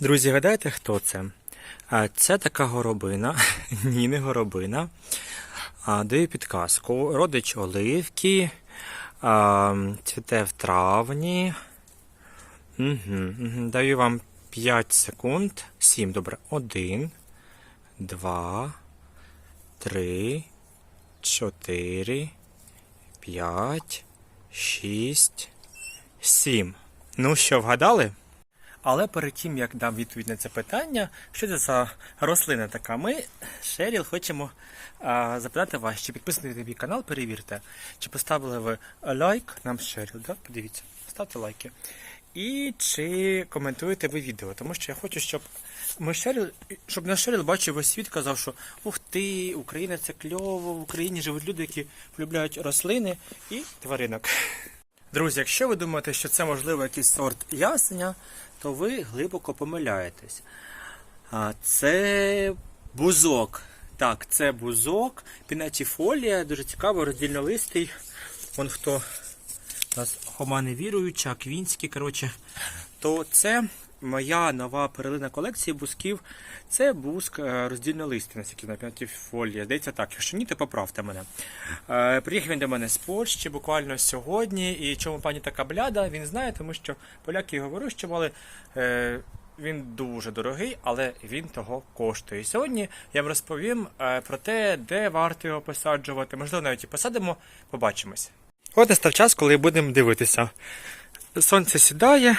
Друзі, гадаєте, хто це? Це така горобина, ні, не горобина. Даю підказку. Родич оливки, цвіте в травні. Даю вам 5 секунд. 7, добре. 1, 2, 3, 4, 5, 6, 7. Ну що, вгадали? Але перед тим, як дам відповідь на це питання, що це за рослина така? Ми, Шеріл, хочемо а, запитати вас, чи підписаний на мій канал, перевірте, чи поставили ви лайк нам Шеріл, да? подивіться, ставте лайки. І чи коментуєте ви відео, тому що я хочу, щоб ми Шеріл, щоб наш Шеріл бачив весь світ, казав, що ух ти, Україна це кльово, в Україні живуть люди, які полюбляють рослини і тваринок. Друзі, якщо ви думаєте, що це можливо якийсь сорт ясеня, то ви глибоко помиляєтесь. Це бузок. Так, це бузок, пінатіфолія, дуже цікаво, роздільнолистий. Вон хто у нас хома невіруюча, квінський, коротше, то це моя нова перлина колекції бузків. Це бузк е, роздільнолистий, наскільки на пінатіфолія. Здається так, якщо ні, то поправте мене. Е, Приїхав він до мене з Польщі буквально сьогодні. І чому пані така бляда, він знає, тому що поляки його вирощували. Е, Він дуже дорогий, але він того коштує. І Сьогодні я вам розповім про те, де варто його посаджувати. Можливо, навіть і посадимо, побачимось. От настав час, коли будемо дивитися. Сонце сідає,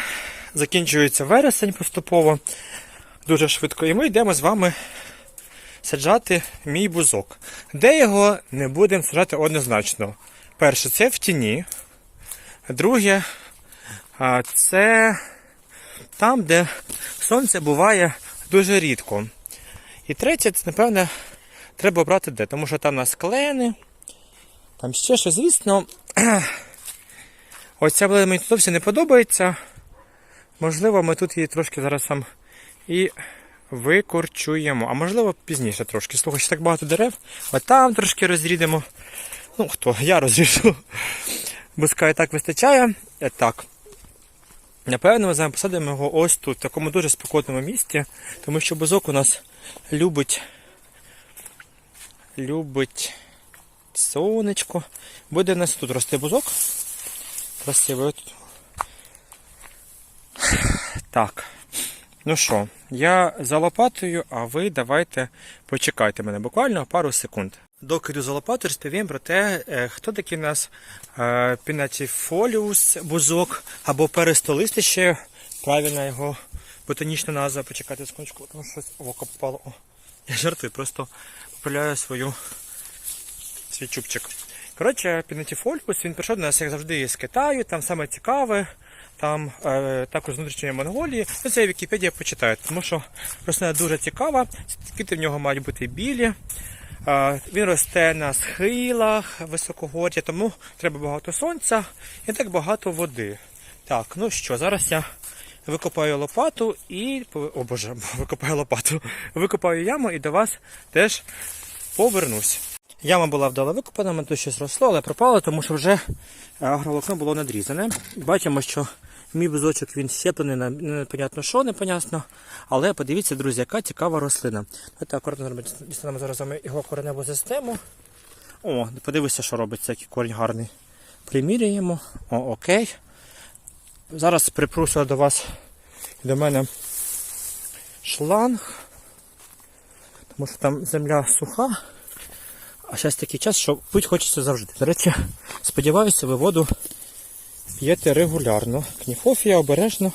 закінчується вересень поступово, дуже швидко. І ми йдемо з вами саджати мій бузок. Де його не будемо саджати однозначно. Перше, це в тіні. Друге, це там, де сонце буває дуже рідко. І третє, це, напевне, треба обрати де, тому що там у нас клени, там ще що, звісно, ось ця блина мені зовсім не подобається. Можливо, ми тут її трошки зараз сам і викорчуємо. А можливо пізніше трошки. Слухай, так багато дерев. А там трошки розрідемо. Ну, хто? Я розріжу. Бузка і так вистачає. Е, Так. Напевно, ми з вами посадимо його ось тут, в такому дуже спокійному місці, тому що бузок у нас любить. Любить сонечко. Буде у нас тут рости бузок. Красивий. Так. Ну що, я за лопатою, а ви давайте почекайте мене буквально пару секунд. Доки йду за лопатою, розповім про те, е, хто такий у нас е, пінатіфоліус, бузок або перестолистий ще правильна його ботанічна назва. Почекайте секундочку, тому щось в око попало. Я жартую, просто поправляю свою свій чубчик. Коротше, пінатіфоліус, він прийшов до нас, як завжди, з Китаю, там саме цікаве. Там е, також внутрішньої Монголії. Ну, це Вікіпедія почитає, тому що рослина дуже цікава. Квіти в нього мають бути білі. Е, він росте на схилах високогор'я, тому треба багато сонця і так багато води. Так, ну що, зараз я викопаю лопату і. О боже, викопаю лопату. Викопаю яму і до вас теж повернусь. Яма була вдало викопана, тут щось росло, але пропало, тому що вже агроволокно було надрізане. Бачимо, що мій бузочок він щеплений на непонятно що, непонятно. Але подивіться, друзі, яка цікава рослина. Давайте акуратно дістанемо зараз його кореневу систему. О, подивися, що робиться, який корінь гарний. Приміряємо. О, окей. Зараз припруся до вас до мене шланг. Тому що там земля суха. А зараз такий час, що пить хочеться завжди. До речі, сподіваюся, ви воду п'єте регулярно. Кніфофія обережно.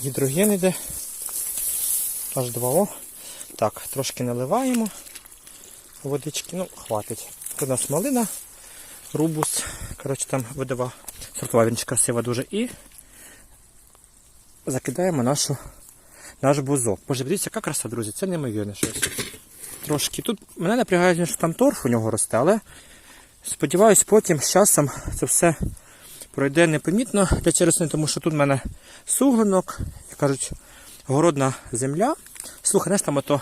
Гідроген іде. Аж 2О. Так, трошки наливаємо водички. Ну, хватить. У нас малина, рубус. Коротше, там видова сортова він красива дуже. І закидаємо нашу, наш бузок. Боже, дивіться, яка краса, друзі, це неймовірне щось трошки. Тут мене напрягає, що там торф у нього росте, але сподіваюсь, потім з часом це все пройде непомітно для рослини, тому що тут в мене суглинок, як кажуть, городна земля. Слухай, знаєш, там ото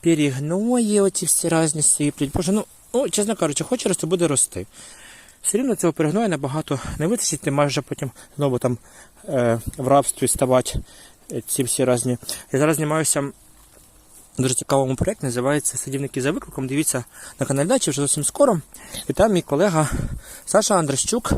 перегної, оці всі різні сиплять. Боже, ну, ну, чесно кажучи, хоче рости, буде рости. Все рівно цього перегною набагато не витисить, ти маєш вже потім знову там е, в рабстві ставати ці всі різні. Я зараз знімаюся дуже цікавому проєкті, називається Садівники за викликом. Дивіться на каналі Дачі вже зовсім скоро. І там мій колега Саша Андрощук.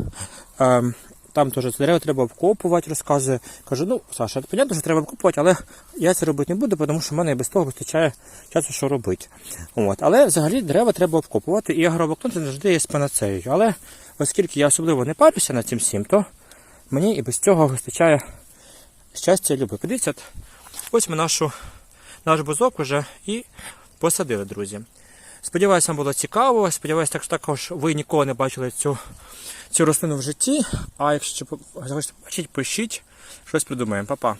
Е, там теж дерева треба обкопувати, розказує. Кажу, ну, Саша, понятно, що треба обкопувати, але я це робити не буду, тому що в мене і без того вистачає часу, що робити. От. Але взагалі дерева треба обкопувати, і агроволокно це завжди є панацеєю. Але оскільки я особливо не парюся над цим всім, то мені і без цього вистачає щастя і люби. Подивіться, ось ми нашу, наш бузок вже і посадили, друзі. Сподіваюся, вам було цікаво. Сподіваюся, так, також ви ніколи не бачили цю, цю рослину в житті. А якщо захочете побачити, пишіть, щось придумаємо. Па-па.